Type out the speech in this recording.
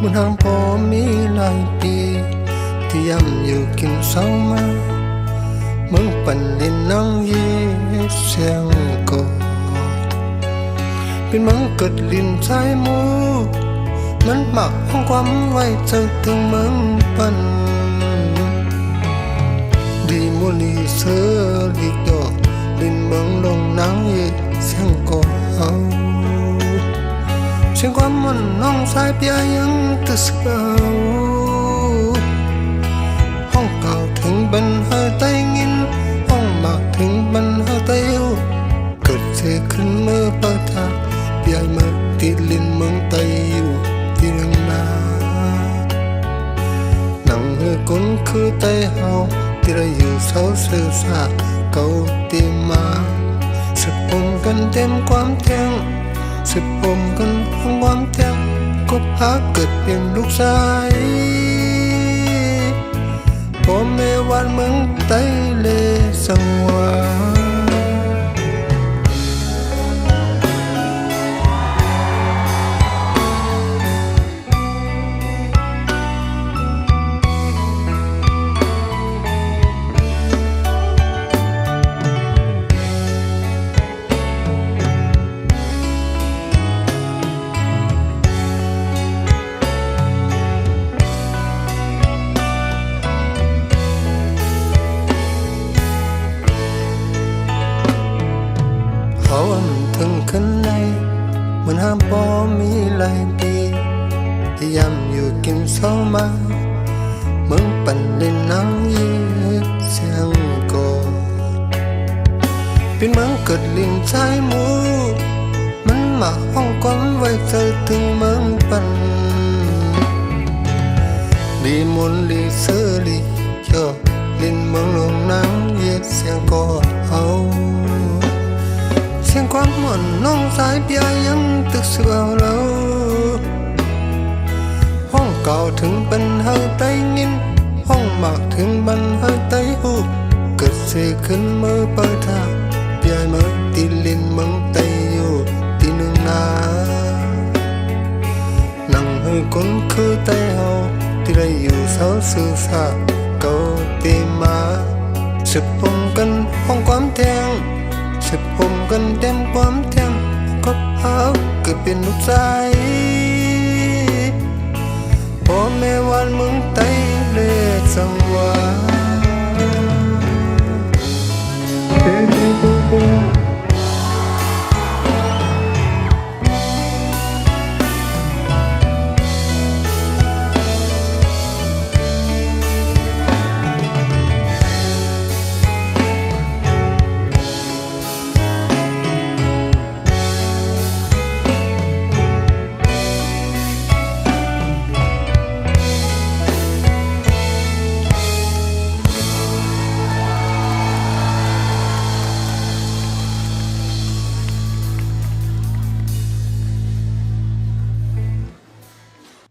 มุนหางพอมีหลายปีที่ยำอยู่กินเศร้ามามึงปันลินนังยิ้มเสียงกอดเป็นมืงกิดลินใายมูมันหมักของความไว้ใจถึงมึงปันดีมุนีเสือลีดอกลินมืงลงนังยิ้มเสียงกอเอา si gua menong sai piayang sâu Hong kau thính ban hơi tay ngin Hong ma thính ban hơi tay yêu Cất thế khấn mơ ba tha bia mơ tiết lên mong tay yêu Thì rừng na Nặng hơi con khứ tay hào Thì ra yêu sâu sơ xa cầu tìm ma Sự cùng gần đêm quám thang สิบผมกันห้งวางแทบ็พักเกิดเป็นลูกชายผมไม่วันเมืองไทย When I'm born me like this Yam you kim so ma Mừng bằng lên nắng yên sang cô Bên mắng cật lên trái mũ Mắn mà không quắm vai thơ từng mắng bằng Đi muốn đi sơ đi cho lên mắng อนน้องสายเปียยังตึกเสือเรา ห้องเก่าถึงบันเฮาไตยิน ห้องหมากถึงบันเฮาไตหูเกิดเสขึ้นมือเปิดทางเปียมือตีลินมึงไตอยู่ตีนึงนานั่งให้คนคือไตเฮาที่ได้อยู่เสาสื่อสาเก่าตีมาสึกปมกันห้องความแทงฉับผมกันเต็มความเต็มก็เอาเกิดเป็นลูกใจ